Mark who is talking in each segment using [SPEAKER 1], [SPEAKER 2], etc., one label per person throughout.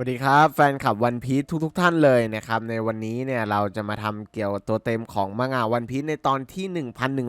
[SPEAKER 1] สวัสดีครับแฟนคลับวันพีททุกๆ ท่านเลยนะครับในวันนี้เนี่ยเราจะมาทำเกี่ยวกับตัวเต็มของมังงะวันพี e ในตอนที่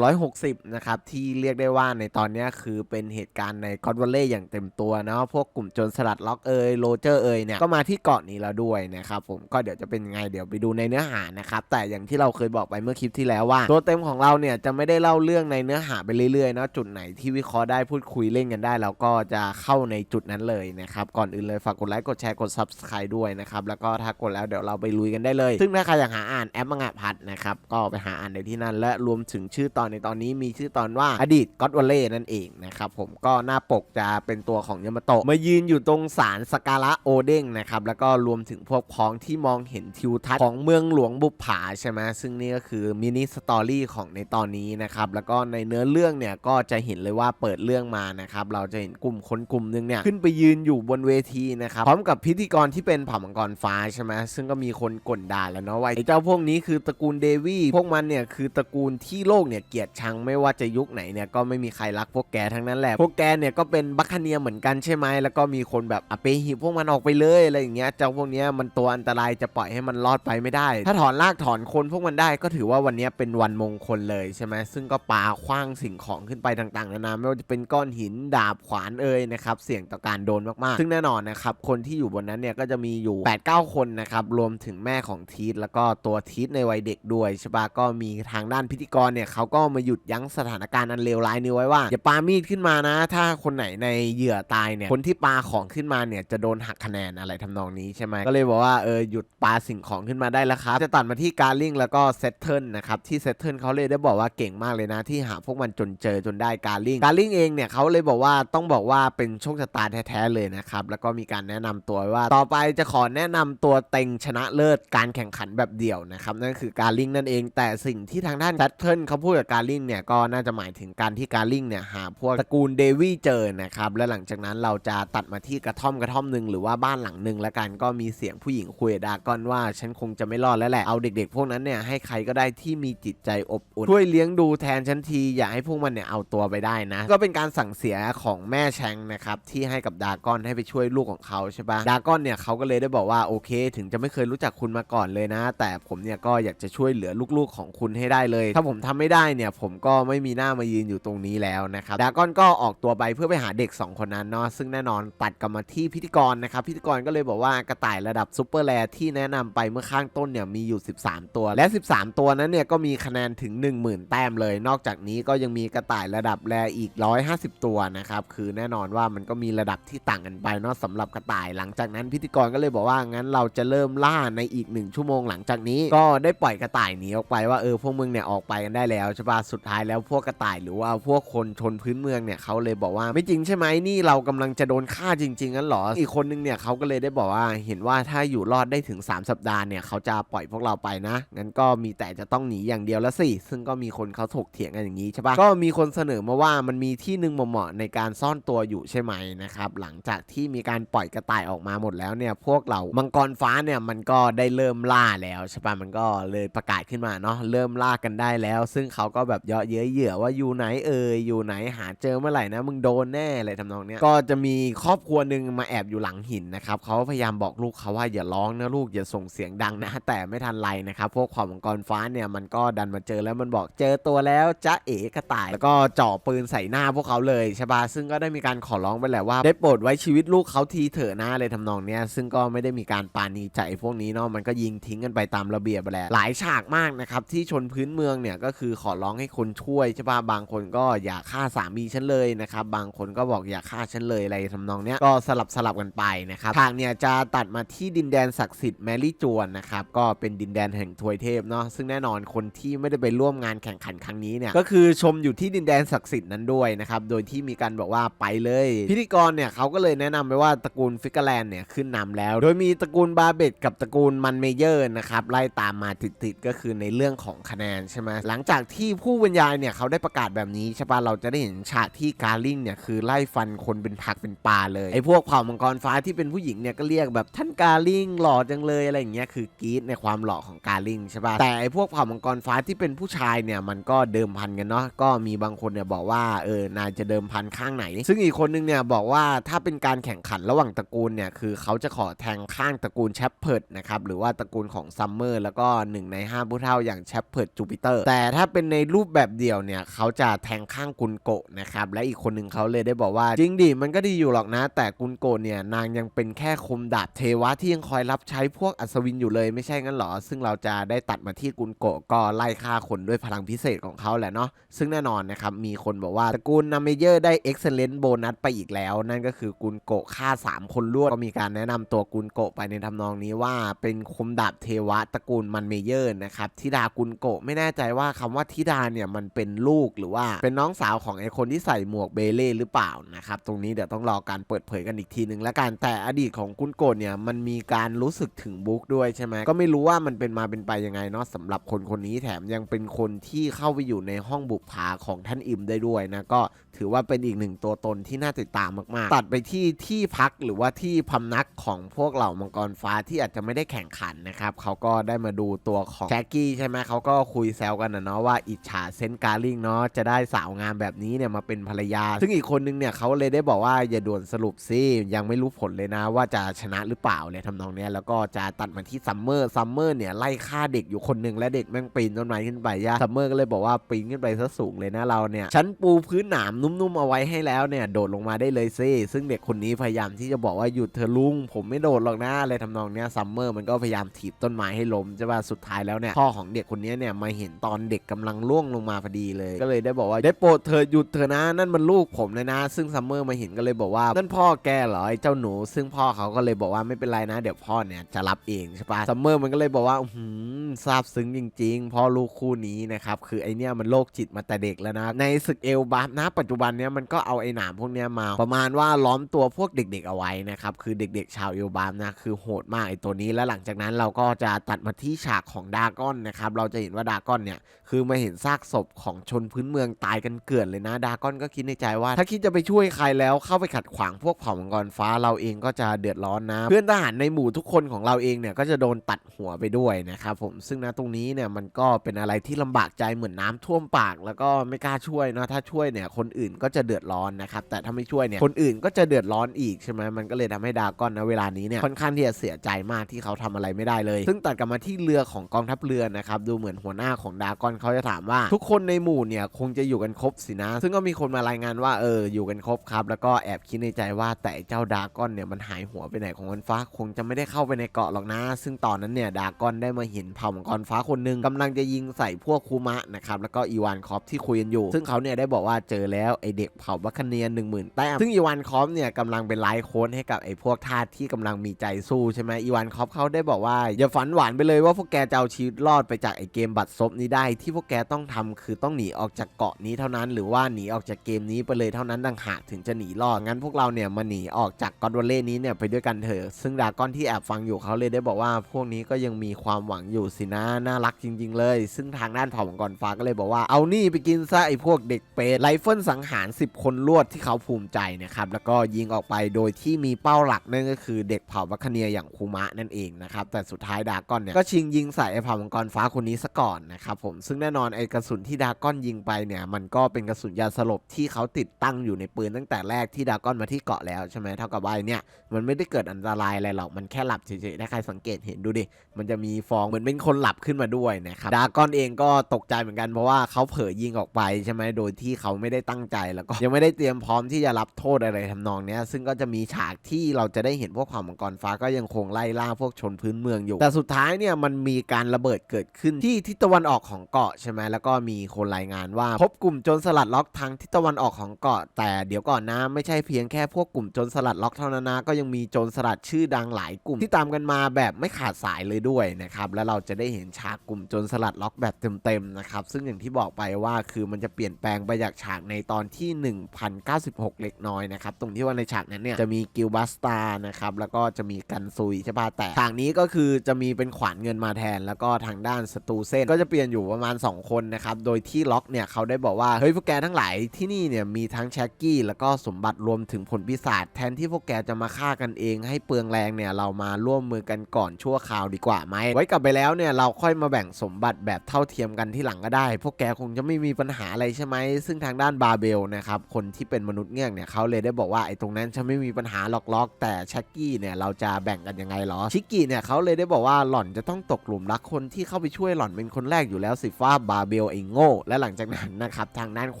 [SPEAKER 1] 1160 นะครับที่เรียกได้ว่าในตอนนี้คือเป็นเหตุการณ์ในกอดวัลเล่อย่างเต็มตัวนะพวกกลุ่มโจรสลัดล็อกเอยโรเจอร์เอยเนี่ยก็มาที่เกาะนี้แล้วด้วยนะครับผมก็เดี๋ยวจะเป็นยังไงเดี๋ยวไปดูในเนื้อหานะครับแต่อย่างที่เราเคยบอกไปเมื่อคลิปที่แล้วว่า ตัวเต็มของเราเนี่ยจะไม่ได้เล่าเรื่องในเนื้อหาไปเรื่อยๆนะจุดไหนที่วิเคราะห์ได้พูดคุยเล่นกันได้เราก็จะเข้าในจุดนั้นเลยนะครับก่อนอื่นเลยฝากกดไลค์กดแชร์กด subscribe ด้วยนะครับ แล้วก็ถ้ากดแล้วเดี๋ยวเราไปลุยกันได้เลย ซึ่งถ้าใครอยากหาอ่านแอปมังงะพัดนะครับ ก็ไปหาอ่านในที่นั่น และรวมถึงชื่อตอนในตอนนี้มีชื่อตอนว่าอดีตก็อดวอลเล่นั่นเองนะครับผมก็หน้าปกจะเป็นตัวของยามาโตะมายืนอยู่ตรงศาลสการะโอเด้งนะครับแล้วก็รวมถึงพวกพ้องที่มองเห็นทิวทัศน์ของเมืองหลวงบุปผาใช่ไหมซึ่งนี่ก็คือมินิสตอรี่ของในตอนนี้นะครับแล้วก็ในเนื้อเรื่องเนี่ยก็จะเห็นเลยว่าเปิดเรื่องมานะครับเราจะเห็นกลุ่มคนกลุ่มหนึงเนี่ยขึ้นไปยืนอยู่บนเวทีนะครับพร้อมกับพิธีกรที่เป็นเผ่ามังกรฟ้าใช่ไหมซึ่งก็มีคนก่นด่าแล้วเนาะว่าไอ้เจ้าพวกนี้คือตระกูลเดวี่พวกมันเนี่ยคือตระกูลที่โลกเนี่ยเกลียดชังไม่ว่าจะยุคไหนเนี่ยก็ไม่มีใครรักพวกแกทั้งนั้นแหละพวกแกเนี่ยก็เป็นบัคคเนียเหมือนกันใช่ไหมแล้วก็มีคนแบบอเปหิพวกมันออกไปเลยอะไรอย่างเงี้ยเจ้าพวกเนี้ยมันตัวอันตรายจะปล่อยให้มันรอดไปไม่ได้ ถ้าถอนรากถอนคนพวกมันได้ก็ถือว่าวันนี้เป็นวันมงคลเลยใช่ไหมซึ่งก็ปาคว้างสิ่งของขึ้นไปต่างๆนานาไม่ว่าจะเป็นก้อนหินดาบขวานเอ่ยนะครับเสี่ยงต่อการโดนมากๆ ซึ่งแน่นอนนะครับคนที่อยู่บนนั้นเนี่ยก็จะมีอยู่ 8-9 คนนะครับ รวมถึงแม่ของทีทแล้วก็ตัวทีทในวัยเด็กด้วยใช่ปะก็มีทางด้านพิธีกรเนี่ยเขาก็มาหยุดยั้งสถานการณ์อันเลวร้ายนี้ไว้ว่าอย่าปามีดขึ้นมานะ ถ้าคนไหนในเหยื่อตายเนี่ยคนที่ปาของขึ้นมาเนี่ยจะโดนหักคะแนนอะไรทำนองนี้ใช่ไหมก็เลยบอกว่าเออหยุดปาสิ่งของขึ้นมาได้แล้วครับจะตัดมาที่การลิงแล้วก็เซตเทิลนะครับที่เซตเทิลเขาเลยได้บอกว่าเก่งมากเลยนะที่หาพวกมันจนเจอจนได้การลิงการลิงเองเนี่ยเขาเลยบอกว่าต้องบอกว่าเป็นโชคชะตาแท้ๆเลยนะครับแล้วก็มีการแนะนำตัวว่าต่อไปจะขอแนะนำตัวเต็งชนะเลิศการแข่งขันแบบเดี่ยวนะครับนั่นคือการลิงนั่นเองแต่สิ่งที่ทางด้านแซตเทิลเขาพูดกับการลิงเนี่ยก็น่าจะหมายถึงการที่การลิงเนี่ยหาพวกตระกูลเดวี่เจอนะครับและหลังจากนั้นเราจะตัดมาที่กระท่อมกระท่อมหนึ่งหรือว่าบ้านหลังหนึ่งแล้วกันก็มีเสียงผู้หญิงคุยดากอนว่าฉันคงจะไม่รอดแล้วแหละเอาเด็ก ๆ พวกนั้นเนี่ยให้ใครก็ได้ที่มีจิตใจอบอุ่นช่วยเลี้ยงดูแทนฉันทีอย่าให้พวกมันเนี่ยเอาตัวไปได้นะ ก็เป็นการสั่งเสียของแม่แชงนะครับที่ให้กับดากอนให้ไปช่วยลูกของเขาใช่ปะดรากอนเนี่ยเขาก็เลยได้บอกว่าโอเค ถึงจะไม่เคยรู้จักคุณมาก่อนเลยนะ แต่ผมเนี่ยก็อยากจะช่วยเหลือลูกๆของคุณให้ได้เลย ถ้าผมทำไม่ได้เนี่ยผมก็ไม่มีหน้ามายืนอยู่ตรงนี้แล้วนะครับดากอนก็ออกตัวไปเพื่อไปหาเด็ก 2 คนนั้นเนาะซึ่งแน่นอนตัดกลับมาที่พิธีกรนะครับพิธีกรก็เลยบอกว่ากระต่ายระดับซูเปอร์แรที่แนะนำไปเมื่อข้างต้นเนี่ยมีอยู่ 13 ตัวและ 13 ตัวนั้นเนี่ยก็มีคะแนนถึง 10,000 แต้มเลย นอกจากนี้ก็ยังมีกระต่ายระดับแรอีก 150 ตัวนะครับคือแน่นอนว่ามันก็มีระดับที่ต่างกันไปเนาะสำหรับกระต่ายหลังจากนั้นพิธีกรก็เลยบอกว่างั้นเราจะเริ่มล่าในอีก 1 ชั่วโมงหลังจากนี้ก็ได้ปล่อยกระต่ายหนีออกไปว่าเออพวกมึงเนี่ยออกไปกันได้แล้วใช่ปะสุดท้ายแล้วพวกกระต่ายหรือว่าพวกคนชนพื้นเมืองเนี่ยเขาเลยบอกว่าไม่จริงใช่ไหมนี่เรากำลังจะโดนฆ่าจริงๆงั้นหรออีกคนนึงเนี่ยเขาก็เลยได้บอกว่าเห็นว่าถ้าอยู่รอดได้ถึง 3 สัปดาห์เนี่ยเขาจะปล่อยพวกเราไปนะงั้นก็มีแต่จะต้องหนีอย่างเดียวล้วสิซึ่งก็มีคนเขาถกเถียงกันอย่างนี้ใช่ปะก็มีคนเสนอมาว่ามันมีที่หนึ่งเหมาะในการซ่อนตัวอยู่ใช่ไหมนะครับหลังจากที่มีการปล่อยกระต่ายออกมาหมดแล้วเนี่ยพวกเรามังกรฟ้าเนี่ยมันก็ได้เริ่มล่าแล้วใช่ปะมันก็เลยประกาศขึ้นมาเนาะเริ่มล่ากันได้แล้ว ซึ่งเขาก็แบบเยาะเย้ยเหยื่อว่าอยู่ไหนเอ่ยอยู่ไหนหาเจอเมื่อไหร่นะมึงโดนแน่อะไรทำนองเนี้ยก็จะมีครอบครัวหนึ่งมาแอบอยู่หลังหินนะครับเขาพยายามบอกลูกเขาว่าอย่าร้องนะลูกอย่าส่งเสียงดังนะ แต่ไม่ทันไรนะครับพวกความมังกรฟ้าเนี่ยมันก็ดันมาเจอแล้วมันบอกเจอตัวแล้วจ้าเอ๋กระต่ายแล้วก็เจ่อปืนใส่หน้าพวกเขาเลยใช่ปะซึ่งก็ได้มีการขอร้องไปแหละว่าได้โปรดไว้ชีวิตลูกเขาทีเถอะนะอะไรทำนองเนี้ยซึ่งก็ไม่ได้มีการปาณีใจพวกนี้เนาะมันก็ยิงทิ้งกันไปตามระเบียบไปแหละหลายฉากมากนะครับที่ชนพื้นเมืองเนี่ยก็คือขอร้องให้คนช่วยใช่ปะบางคนก็อย่าฆ่าสามีฉันเลยนะครับบางคนก็บอกอย่าฆ่าฉันเลยอะไรทำนองเนี้ยก็สลับสลับกันไปนะครับทางเนี่ยจะตัดมาที่ดินแดนศักดิ์สิทธิ์แมรี่จวนนะครับก็เป็นดินแดนแห่งทวยเทพเนาะซึ่งแน่นอนคนที่ไม่ได้ไปร่วมงานแข่งขันครั้งนี้เนี่ยก็คือชมอยู่ที่ดินแดนศักดิ์สิทธิ์นั้นด้วยนะครับโดยที่มีการบอกว่าไปเลย พิธีกรเนี่ยเขาก็เลยแนะนำไปว่าตระกูลฟิกเกอร์แลนด์เนี่ยขึ้นนำแล้ว โดยมีตระกูลบาเบตกับตระกูลมันเมเยอร์นะครับไล่ตามมาติดๆก็คือในเรื่องของคะแนนใช่ไหมหลังจากที่ผู้บรรยายเนี่ยเขาได้ประกาศแบบนี้ใช่ปะเราจะได้เห็นฉากที่การลิงเนี่ยคือไล่ฟันคนเป็นผักเป็นปลาเลยไอ้พวกเผ่ามังกรฟ้าที่เป็นผู้หญิงเนี่ยก็เรียกแบบท่านกาลิงหล่อจังเลยอะไรอย่างเงี้ยคือกรี๊ดในความหล่อของกาลิงใช่ปะแต่ไอ้พวกเผ่ามังกรฟ้าที่เป็นผู้ชายเนี่ยมันก็เดิมพันกันเนาะก็มีบางคนเนี่ยบอกว่าเออนายจะเดิมพันข้างไหน ซึ่งอีกคนนึงเนี่ยบอกว่าถ้าเป็นการแข่งขันระหว่างตระกูลเนี่ยคือเขาจะขอแทงข้างตระกูลแชปเพิร์ดนะครับหรือว่าตระกูลของซัมเมอร์แล้วก็หนึ่งในห้าผู้เฒ่าอย่างแชปเพิร์ดจูปิเตอร์แต่ถ้าเป็นในรูปแบบเดียวเนี่ยเขาจะแทงข้างกุนโกะนะครับและอีกคนหนึ่งเขาเลยได้บอกว่า จริงดิมันก็ดีอยู่หรอกนะ แต่กุนโกะเนี่ยนางยังเป็นแค่คมดาบเทวะที่ยังคอยรับใช้พวกอัศวินอยู่เลยไม่ใช่งั้นหรอ ซึ่งเราจะได้ตัดมาที่กุนโกะก็ไล่ฆ่าคนด้วยพลังพิเศษของเขาแหละเนาะซึ่งแน่นอนนะครับมีคนบอกว่าตระกูลนาเมเยอร์ได้ Excellent โบนัสไปอีกแล้ว นั่นก็คือกุนโกะฆ่า 3 คนรวดก็มีการแนะนำตัวกุนโกะไปในทำนองนี้ว่าเป็นคมดาบเทวะตระกูลมันเมเยอร์นะครับทิดากุนโกะไม่แน่ใจว่าคำว่าทิดาเนี่ยมันเป็นลูกหรือว่าเป็นน้องสาวของไอคนที่ใส่หมวกเบเล่หรือเปล่านะครับตรงนี้เดี๋ยวต้องรอการเปิดเผยกันอีกทีหนึ่งแล้วกันแต่อดีตของกุนโกะเนี่ยมันมีการรู้สึกถึงบุ๊กด้วยใช่ไหมก็ไม่รู้ว่ามันเป็นมาเป็นไปยังไงเนาะสำหรับคนคนนี้แถมยังเป็นคนที่เข้าไปอยู่ในห้องบุปผาของท่านอิมได้ด้วยนะก็ถือว่าเป็นอีกหนึ่งตัวตนที่น่าติดตามมากๆ ตัดไปที่ที่พักหรือว่าที่พำนักของพวกเหล่ามังกรฟ้าที่อาจจะไม่ได้แข่งขันนะครับเขาก็ได้มาดูตัวของแจ็คกี้ใช่ไหมเขาก็คุยแซวกันนะเนาะว่าอิจฉาเซนการลิงเนาะจะได้สาวงามแบบนี้เนี่ยมาเป็นภรรยา ซึ่งอีกคนนึงเนี่ยเขาเลยได้บอกว่าอย่าด่วนสรุปสิยังไม่รู้ผลเลยนะว่าจะชนะหรือเปล่าเลยทำนองเนี้ยแล้วก็จะตัดมาที่ซัมเมอร์ซัมเมอร์เนี่ยไล่ฆ่าเด็กอยู่คนหนึ่งและเด็กแม่งปีนต้นไม้ขึ้นไปย่าซัมเมอร์ก็เลยบอกว่าปีนขึ้นไปซะสูงเลยนะเราเนี่ยฉันปูพื้นหนามนุ่มๆเอาไว้ให้แล้วเนี่ยโดดลงมาได้เลยซิซึ่งเด็กคนนี้พยายามที่จะบอกว่าหยุดเธอลุง ผมไม่โดดหรอกนะอะไรทำนองเนี้ยซัมเมอร์มันก็พยายามถีบต้นไม้ให้ล้มใช่ป่ะสุดท้ายแล้วเนี่ยพ่อของเด็กคนนี้เนี่ยมาเห็นตอนเด็กกำลังล่วงลงมาพอดีเลย ก็เลยได้บอกว่าได้โปรดเธอหยุดเธอนะนั่นมันลูกผมเลยนะ ซึ่งซัมเมอร์มาเห็นก็เลยบอกว่านั่นพ่อแกเหรอไอ้เจ้าหนู ซึ่งพ่อเขาก็เลยบอกว่าไม่เป็นไรนะ เดี๋ยวพ่อเนี่ยจะรับเองใช่ปะซัมเมอร์มันก็เลยบอกว่าหืมซาบซึ้งจริง ๆ พ่อลูกคู่นี้นะครับคือไอเนี่ยมันโรคจิตมาแต่เด็กแล้วนะในศึกเอลบัฟนะปัจจุบันเนี่ยมันก็เอาไอหนามพวกเนี้ยมา ประมาณว่าล้อมตัวพวกเด็ก ๆ เอาไว้นะครับคือเด็กๆ ชาวเอลบัฟนะคือโหดมากไอตัวนี้แล้วหลังจากนั้นเราก็จะตัดมาที่ฉากของดากอนนะครับเราจะเห็นว่าดากอนเนี่ยคือมาเห็นซากศพของชนพื้นเมืองตายกันเกลื่อนเลยนะ ดากอนก็คิดในใจว่า ถ้าคิดจะไปช่วยใครแล้วเข้าไปขัดขวางพวกเผ่ามังกรฟ้าเราเองก็จะเดือดร้อนนะ เพื่อนทหารในหมู่ทุกคนของเราเองเนี่ยก็จะโดนตัดหัวไปด้วยนะครับผมซึ่งนะตรงนี้เนี่ยมันก็เป็นอะไรที่ลำบากใจเหมือนน้ำท่วมปาก แล้วก็ไม่กล้าช่วยเนาะถ้าช่วยเนี่ยคนอื่นก็จะเดือดร้อนนะครับแต่ถ้าไม่ช่วยเนี่ยคนอื่นก็จะเดือดร้อนอีกใช่ไหมมันก็เลยทำให้ดากอนนะเวลานี้เนี่ยค่อนข้างที่จะเสียใจมากที่เขาทำอะไรไม่ได้เลย ซึ่งตัดกลับมาที่เรือของกองทัพเรือนะครับดูเหมือนหัวหน้าของดากอนเขาจะถามว่า ทุกคนในหมู่เนี่ยคงจะอยู่กันครบสินะ ซึ่งก็มีคนมารายงานว่าเอออยู่กันครบครับ แล้วก็แอบคิดในใจว่าแต่เจ้าดากอนเนี่ยมันหายหัวไปไหนของมันฟ้า คงจะไม่ได้เข้าไปในเกาะหรอกนะ ซึ่งตอนนั้นเนี่ยดากอนได้มาเห็นเผ่ามังกรฟ้าคนหนึ่งกำลังจะยิงใส่พวกคูมะนะครับแล้วก็อีวานคอฟที่คุยกันอยู่ ซึ่งเขาเนี่ยได้บอกว่าเจอแล้วไอเด็กเผ่าบัคคเนียนหนึ่งหมื่นแต้มซึ่งอีวานคอฟเนี่ยกำลังเป็นไลฟ์โค้ดให้กับไอพวกทาสที่กำลังมีใจสู้ใช่ไหมอีวานคอฟเขาได้บอกว่า อย่าฝันหวานไปเลยว่าพวกแกจะเอาชีวิตรอดไปจากไอเกมบัตรซบนี้ได้ที่พวกแกต้องทำคือต้องหนีออกจากเกาะนี้เท่านั้น หรือว่าหนีออกจากเกมนี้ไปเลยเท่านั้นดังหากถึงจะหนีรอดงั้นพวกเราเนี่ยมาหนีออกจากกอดวอลเล่นี้เนี่ยไปด้วยกันเถอะซึ่งดากอนที่แอบฟังอยู่เขาเลยได้บอกว่า พวกนี้ก็ยังมีความหวังอยู่สินะน่ารักจริง ๆ เลย ซึ่งทางด้านเผ่ามังกรฟ้าก็เลยบอกว่าเอานี่ไปกินซะไอพวกเด็กเปรตไรเฟิลสังหาร 10 คนรวดที่เขาภูมิใจนะครับแล้วก็ยิงออกไปโดยที่มีเป้าหลักนนก็คือเด็กเผ่าวัคเนียอย่างคูมะนั่นเองนะครับแต่สุดท้ายดากอนเนี่ยก็ชิงยิงใส่ไอเผ่ามังกรฟ้าคนนี้ซะก่อนนะครับผมซึ่งแน่นอนไอกระสุนที่ดากอนยิงไปเนี่ยมันก็เป็นกระสุนยาสลบที่เขาติดตั้งอยู่ในปืนตั้งแต่แรกที่ดากอนมาที่เกาะแล้วใช่ไหมเท่ากับว่าเนี่ยมันไม่ได้เกิดอันตรายอะไรหรอกมันแค่หลับเฉยๆถ้าใครสังเกตเห็นดูดิมันจะมีฟองเหมือนเป็นคนหลับขึ้นมาด้วยนะครับดากอนเองก็ตกใจเหมือนกันเพราะว่าเขาเผลอยิงออกไปใช่ไหมโดยที่เขาไม่ได้ตั้งใจแล้วก็ยังไม่ได้เตรียมพร้อมที่จะรับโทษอะไรทำนองเนี้ยซึ่งก็จะมีฉากที่เราจะไได้เห็นพวกเผ่ามังกรฟ้าก็ยังคงไล่ล่าพวกชนพื้นเมืองอยู่ แต่สุดท้ายเนี่ยมันมีการระเบิดเกิดขึ้นที่ทิศตะวันออกของเกาะใช่ไหมแล้วก็มีคนรายงานว่า พบกลุ่มโจรสลัดล็อกทางทิศตะวันออกของเกาะ แต่เดี๋ยวก่อนนะไม่ใช่เพียงแค่พวกกลุ่มโจรสลัดล็อกเท่านั้นนะก็ยังมีโจรสลัดชื่อดังหลายกลุ่มที่ตามกันมาแบบไม่ขาดสายเลยด้วยนะครับแล้วเราจะได้เห็นฉากกลุ่มโจรสลัดล็อกแบบเต็มๆนะครับซึ่งอย่างที่บอกไปว่าคือมันจะเปลี่ยนแปลงไปจากฉากในตอนที่ 1096 เล็กน้อยนะครับตรงที่ว่าในฉากนั้นเนี่ยจะมีกิลบัสตานะครับ แล้วก็จะมีกันซุยใช่ปะแต่ฉากนี้ก็คือจะมีเป็นขวานเงินมาแทน แล้วก็ทางด้านสตูเซนก็จะเปลี่ยนอยู่ประมาณ 2 คนนะครับ โดยที่ล็อกเนี่ยเขาได้บอกว่า เฮ้ยพวกแกทั้งหลายที่นี่เนี่ยมีทั้งแช็กกี้ แล้วก็สมบัติรวมถึงผลพิศาจแทนที่พวกแกจะมาฆ่ากันเองให้เปลืองแรงเนี่ยเรามาร่วมมือกันก่อนชั่วคราวดีกว่าไหมไว้กลับไปแล้วเนี่ยเราค่อยมาแบ่งสมบัติแบบเท่าเทียมกันที่หลังก็ได้ พวกแกคงจะไม่มีปัญหาอะไรใช่ไหมซึ่งทางด้านบาเบลนะครับคนที่เป็นมนุษย์เงี้ยงเนี่ยเขาเลยได้บอกว่าไอ้ตรงนั้นฉันไม่มีปัญหาหรอกล็อกแต่แช็กกี้เนี่ยเราจะแบ่งกันยังไงหรอ ชิกกี้เนี่ยเขาเลยได้บอกว่าหล่อนจะต้องตกหลุมรักคนที่เข้าไปช่วยหล่อนเป็นคนแรกอยู่แล้วสิฟ้าบาเบลไอ้โง่ และหลังจากนั้นนะครับทางด้านข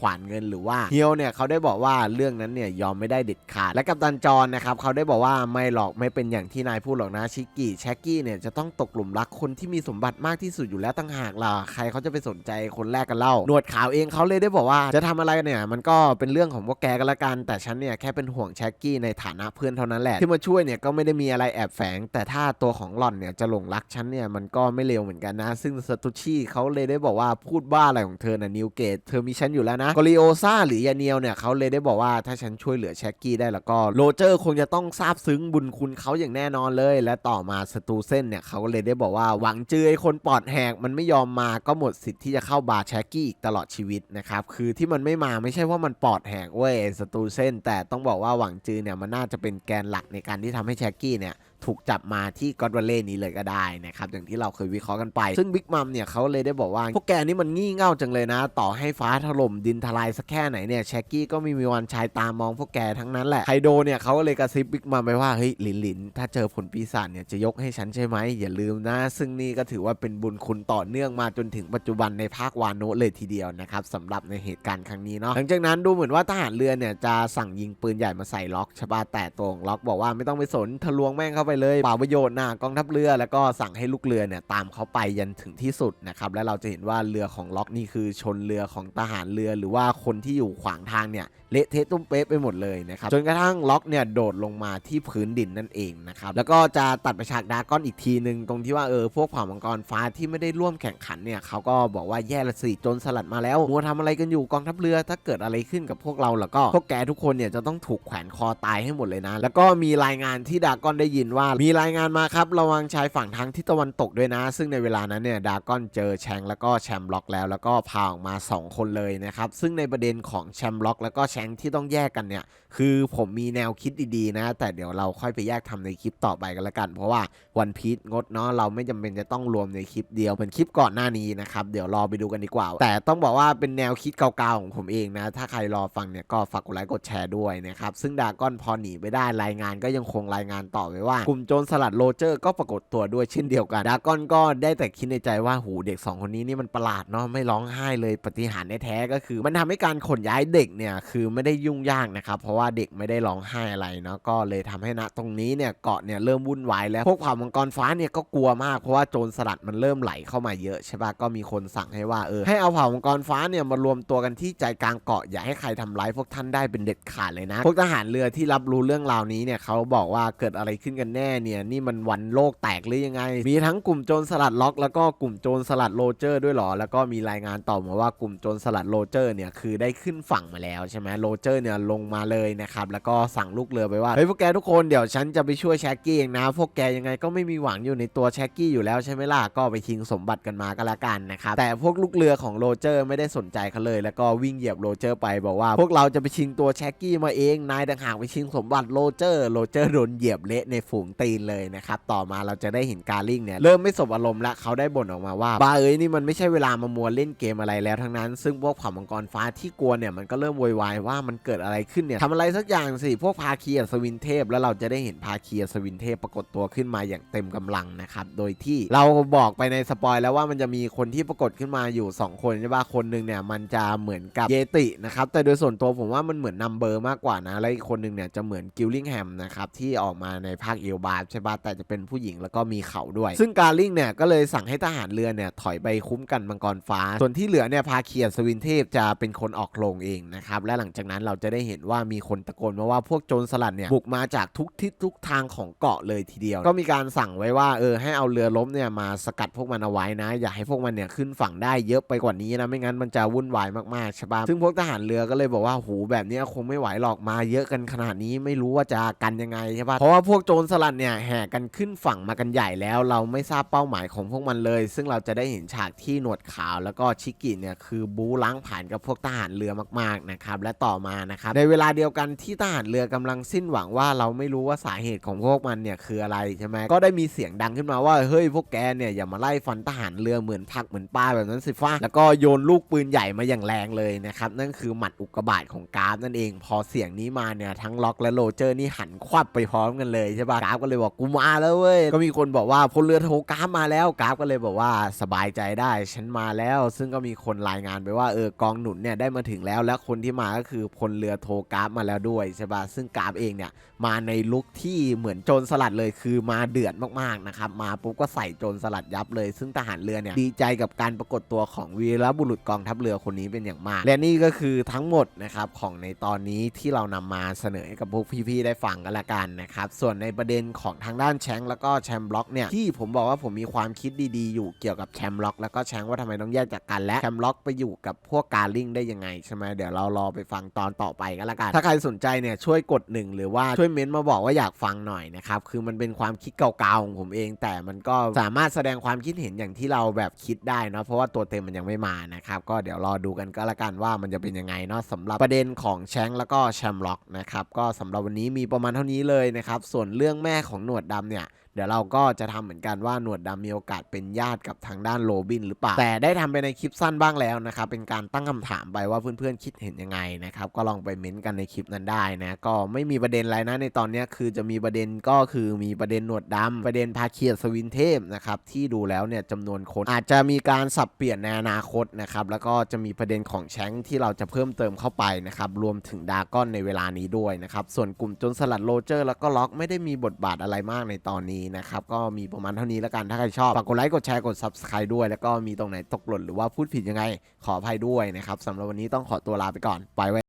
[SPEAKER 1] วานเงินหรือว่าเฮียวเนี่ยเขาได้บอกว่าเรื่องนั้นเนี่ยยอมไม่ได้เด็ดขาดและกัปตันจรนนะครับเขาได้บอกว่าไม่หรอกไม่เป็นอย่างที่นายพูดหรอกนะชิกกี้ช็กกี้เนี่ยจะต้องตกหลุมรักคนที่มีสมบัติมากที่สุดอยู่แล้วตั้งหากล่ะใครเขาจะไปสนใจคนแรกกันเล่าหนวดขาวเองเขาเลยได้บอกว่าจะทำอะไรเนี่ยมันก็เป็นเรื่องของพวกแกกันละกัน แต่ฉันเนี่ยแค่เป็นห่วงแช็กกี้ในฐานะเพื่อนเท่านั้นแหละที่มาช่วยเนี่ยก็ไม่ได้มีอะไรแอบแฝง แต่ถ้าตัวของหล่อนเนี่ยจะหลงรักฉันเนี่ยมันก็ไม่เลวเหมือนกันนะ ซึ่งสตูชิเขาเลยได้บอกว่าพูดบ้าอะไรของเธอน่ะนิวเกตเธอมีฉันอยู่แล้วนะกอริโอซาหรือยาเนียวเนี่ยเขาเลยได้บอกว่าถ้าฉันช่วยเหลือแช็กกี้ได้แล้วก็โรเจอร์คงจะต้องซาบซึ้งบุญคุณเขาอย่างแน่นอนเลย และต่อมาสตูเซนเนี่ยเขาเลยได้บอกว่าหวังจือไอ้คนปอดแหกมันไม่ยอมมาก็หมดสิทธิ์ที่จะเข้าบาร์แช็กกี้อีกตลอดชีวิตนะครับคือที่มันไม่มาไม่ใช่ว่ามันปอดแหกเว้ยสตูเซนแต่ต้องบอกว่าหวังจือเนี่ยมันน่าจะเป็นแกนหลักในการที่ทำให้แช็กกี้เนี่ยถูกจับมาที่กอดวัลเล่นี้เลยก็ได้นะครับอย่างที่เราเคยวิเคราะห์กันไป ซึ่งบิ๊กมัมเนี่ยเขาเลยได้บอกว่า พวกแกนี่มันงี่เง่าจังเลยนะ ต่อให้ฟ้าถล่มดินทลายสักแค่ไหนเนี่ยแช็กกี้ก็ไม่มีวันชายตามองพวกแกทั้งนั้นแหละไคโดเนี่ยเขาก็เลยกระซิบบิ๊กมัมไปว่าเฮ้ยหลินหลินถ้าเจอผลปีศาจเนี่ยจะยกให้ฉันใช่ไหมอย่าลืมนะ ซึ่งนี่ก็ถือว่าเป็นบุญคุณต่อเนื่องมาจนถึงปัจจุบันในภาควานโนเลยทีเดียวนะครับสำหรับในเหตุการณ์ครั้งนี้เนาะหลังจากนั้นดูเหมือนว่าทหารเรือเนี่ยจะสั่งยิงปืนใหญ่มาใส่ล็อกช่ปะแต่ตรงล็อกบอกว่าไม่ต้องไปสนทะลวงแม่งเข้าไปเลยป่าประโยชน์นะกองทัพเรือ แล้วก็สั่งให้ลูกเรือเนี่ยตามเขาไปยันถึงที่สุดนะครับและเราจะเห็นว่าเรือของล็อกนี่คือชนเรือของทหารเรือหรือว่าคนที่อยู่ขวางทางเนี่ยเละเทะตุ้มเป๊ะไปหมดเลยนะครับจนกระทั่งล็อกเนี่ยโดดลงมาที่พื้นดินนั่นเองนะครับแล้วก็จะตัดไปฉากดาก้อนอีกทีหนึ่งตรงที่ว่าเออพวกเผ่ามังกรฟ้าที่ไม่ได้ร่วมแข่งขันเนี่ยเขาก็บอกว่าแย่ละสิจนสลัดมาแล้วมัวทำอะไรกันอยู่กองทัพเรือ ถ้าเกิดอะไรขึ้นกับพวกเราแล้วก็พวกแกทุกคนเนี่ยจะต้องถูกแขวนคอตายให้หมดเลยนะ แล้วก็มีรายงานที่ดาก้อนได้ยินว่า มีรายงานมาครับระวังชายฝั่งทางทิศตะวันตกด้วยนะ ซึ่งในเวลานั้นเนี่ยดาก้อนเจอแชงแล้วก็แชมล็อกแล้ว แล้วก็พาออกมา 2 คนเลยนะครับซึ่งในประเด็นของแชมล็อกแล้วก็แชงที่ต้องแยกกันเนี่ย คือผมมีแนวคิดดีๆนะ แต่เดี๋ยวเราค่อยไปแยกทำในคลิปต่อไปกันละกัน เพราะว่าวันพีชงดเนาะเราไม่จำเป็นจะต้องรวมในคลิปเดียวเหมือนคลิปก่อนหน้านี้นะครับเดี๋ยวรอไปดูกันดีกว่า แต่ต้องบอกว่าเป็นแนวคิดเก่าๆของผมเองนะ ถ้าใครรอฟังเนี่ยก็ฝากกดไลค์กดแชร์ด้วยนะครับซึ่งดาก้อนพอหนีไปได้รายงานก็ยังคงรายงานต่อไว้ว่ากลุ่มโจรสลัดโรเจอร์ก็ปรากฏตัวด้วยเช่นเดียวกันดาก้อนก็ได้แต่คิดในใจว่าหูเด็ก 2 คนนี้นี่มันประหลาดเนาะไม่ร้องไห้เลยปฏิหารแท้ๆก็คือ มันทำให้การขนย้ายเด็กเนี่ยคือไม่ได้ยุ่งยากนะครับเพราะว่าเด็กไม่ได้ร้องไห้อะไรเนาะก็เลยทำให้ณตรงนี้เนี่ยเกาะเนี่ยเริ่มวุ่นวายแล้วพวกเผ่ามังกรฟ้าเนี่ยก็กลัวมากเพราะว่าโจรสลัดมันเริ่มไหลเข้ามาเยอะใช่ปะก็มีคนสั่งให้ว่าเออให้เอาเผ่ามังกรฟ้าเนี่ยมารวมตัวกันที่ใจกลางเกาะอย่าให้ใครทำร้ายพวกท่านได้เป็นเด็ดขาดเลยนะพวกทหารเรือที่รับรู้เรื่องราวนี้เนี่ยเขาบอกว่าเกิดอะไรขึ้นกันแน่เนี่ยนี่มันวันโลกแตกหรือยังไง มีทั้งกลุ่มโจรสลัดล็อก แล้วก็กลุ่มโจรสลัดโรเจอร์ด้วยหรอแล้วก็มีรายงานต่อมาว่ากลุ่มโจรสลัดโรเจอร์เนี่ยคือได้ขึ้นฝั่งมาแล้วใช่ไหมโรเจอร์เนี่ยลงมาเลยนะครับแล้วก็สั่งลูกเรือไปว่าเฮ้ยพวกแกทุกคนเดี๋ยวฉันจะไปช่วยแชกกี้เองนะพวกแกยังไงก็ไม่มีหวังอยู่ในตัวแชกกี้อยู่แล้วใช่ไหมล่ะก็ไปชิงสมบัติกันมาก็แล้วกันนะครับแต่พวกลูกเรือของโรเจอร์ไม่ได้สนใจเขาเลย แล้วก็วิ่งเหยียบโรเจอร์ไปบอกว่า พวกเราจะไปชิงตัวแชกกี้มาเองนายต่างหากไปชิงสมบัติโรเจอร์โรเจอร์โดนเหยียบเละในฝูงตีนเลยนะครับต่อมาเราจะได้เห็นการลิงเนี่ยเริ่มไม่สบอารมณ์ล้วเขาได้บ่นออกมาว่าบ้าเอ้ยนี่มันไม่ใช่เวลามามัวเล่นเกมอะไรแล้วทั้งนั้น ซึ่งพวกเผ่ามังกรฟ้าที่กลัวเนี่ยมันก็เริ่มโวยวายว่ามันเกิดอะไรขึ้นเนี่ยทำอะไรสักอย่างสิพวกพาเคียสวินเทพ แล้วเราจะได้เห็นพาเคียสวินเทพปรากฏตัวขึ้นมาอย่างเต็มกำลังนะครับโดยที่เราบอกไปในสปอยแล้วว่ามันจะมีคนที่ปรากฏขึ้นมาอยู่ 2 คนใช่ป่ะคนหนึ่งเนี่ยมันจะเหมือนกับเยตินะครับแต่โดยส่วนตัวผมว่ามันเหมือนนัมเบอร์มากกว่านะและอีกคนหนึ่งเนี่ยจะเหมือนกิลลิงแฮมนะครับที่ออกมาในภาคเอลบาร์ใช่ป่ะแต่จะเป็นผู้หญิงแล้วก็มีเขาด้วย ซึ่งการลิงเนี่ยก็เลยสั่งให้ทหารเรือเนี่ยถอยไปคุ้มกันมังกรฟ้า ส่วนที่เหลือเนี่ยพาเคียสวินเทพจะเป็นคนออกโรงเองนะครับและหลังจากนั้นเราจะได้เห็นว่ามีคนตะโกนมาว่าพวกโจรสลัดเนี่ยบุกมาจากทุกทิศทุกทางของเกาะเลยทีเดียว ก็มีการสั่งไว้ว่าเออให้เอาเรือล้มเนี่ยมาสกัดพวกมันเอาไว้นะ อย่าให้พวกมันเนี่ยขึ้นฝั่งได้เยอะไปกว่านี้นะไม่งั้นมันจะวุ่นวายมากๆใช่ปะซึ่งพวกทหารเรือก็เลยบอกว่าหูแบบนี้คงไม่ไหวหรอกมาเยอะกันขนาดนี้ไม่รู้ว่าจะกันยังไงใช่ปะเพราะว่าพวกโจรสลัดเนี่ยแห่กันขึ้นฝั่งมากันใหญ่แล้วเราไม่ทราบเป้าหมายของพวกมันเลย ซึ่งเราจะได้เห็นฉากที่หนวดขาวแล้วก็ชิกิเนี่ยคือบูล้างผ่านกับพวกทหารเรือมากๆนะครับและต่อต่อมานะครับในเวลาเดียวกันที่ทหารเรือกำลังสิ้นหวังว่าเราไม่รู้ว่าสาเหตุของพวกมันเนี่ยคืออะไรใช่ไหมก็ได้มีเสียงดังขึ้นมาว่าเฮ้ยพวกแกเนี่ยอย่ามาไล่ฟันทหารเรือเหมือนผักเหมือนปลาแบบนั้นสิฟ้าแล้วก็โยนลูกปืนใหญ่มาอย่างแรงเลยนะครับนั่นคือหมัดอุกกาบาตของกราฟนั่นเอง พอเสียงนี้มาเนี่ยทั้งล็อกและโรเจอร์นี่หันควับไปพร้อมกันเลยใช่ปะกราฟก็เลยบอกกูมาแล้วเว้ยก็มีคนบอกว่าพลเรือโทกราฟมาแล้วกราฟก็เลยบอกว่าสบายใจได้ฉันมาแล้ว ซึ่งก็มีคนรายงานไปว่าเออกองหนุนเนี่ยได้มาถึงแล้วและคนที่มาก็คือพลเรือโทกราฟมาแล้วด้วยใช่ปะซึ่งกราฟเองเนี่ยมาในลุคที่เหมือนโจรสลัดเลยคือมาเดือดมากๆนะครับมาปุ๊บก็ใส่โจรสลัดยับเลย ซึ่งทหารเรือเนี่ยดีใจกับการปรากฏตัวของวีรบุรุษกองทัพเรือคนนี้เป็นอย่างมาก และนี่ก็คือทั้งหมดนะครับของในตอนนี้ที่เรานำมาเสนอให้กับพวกพี่ๆได้ฟังกันละกันนะครับส่วนในประเด็นของทางด้านแชงแล้วก็แชมบล็อกเนี่ยที่ผมบอกว่าผมมีความคิดดีๆ อยู่เกี่ยวกับแชมบล็อกแล้วก็แชงว่าทำไมต้องแยกจากกันและแชมบล็อกไปอยู่กับพวกการลิงได้ยังไงใช่ไหมเดี๋ยวเรารอไปฟังตอนต่อไปกันละกัน ถ้าใครสนใจเนี่ยช่วยกดหนึ่งหรือว่าช่วยเม้นต์มาบอกว่าอยากฟังหน่อยนะครับ คือมันเป็นความคิดเก่าๆของผมเอง แต่มันก็สามารถแสดงความคิดเห็นอย่างที่เราแบบคิดได้เนาะเพราะว่าตัวเต็มมันยังไม่มานะครับ ก็เดี๋ยวรอดูกันก็และกันว่ามันจะเป็นยังไงเนาะสำหรับประเด็นของแชงแล้วก็แชมล็อกนะครับก็สำหรับวันนี้มีประมาณเท่านี้เลยนะครับส่วนเรื่องแม่ของหนวดดำเนี่ย ดี๋ยวเราก็จะทำเหมือนกันว่าหนวดดำมีโอกาสเป็นญาติกับทางด้านโรบินหรือเปล่า แต่ได้ทำไปในคลิปสั้นบ้างแล้วนะครับ เป็นการตั้งคำถามไปว่าเพื่อนๆคิดเห็นยังไงนะครับ ก็ลองไปเม้นต์กันในคลิปนั้นได้นะ ก็ไม่มีประเด็นอะไรนะในตอนนี้คือจะมีประเด็นก็คือมีประเด็นหนวดดำประเด็นพาเคียร์สวินเทพนะครับที่ดูแล้วเนี่ยจำนวนคนอาจจะมีการสับเปลี่ยนในอนาคตนะครับแล้วก็จะมีประเด็นของแชงที่เราจะเพิ่มเติมเข้าไปนะครับรวมถึงดาก้อนในเวลานี้ด้วยนะครับส่วนกลุ่มโจนสลัดโรเจอร์ แล้วก็ล็อกไม่ได้มีบทบาทอะไรมากในตอนนี้นะครับ ก็มีประมาณเท่านี้แล้วกัน ถ้าใครชอบฝากกดไลค์ กดแชร์ กด subscribe ด้วย แล้วก็มีตรงไหนตกหล่นหรือว่าพูดผิดยังไง ขออภัยด้วยนะครับสำหรับวันนี้ต้องขอตัวลาไปก่อน ไปไว้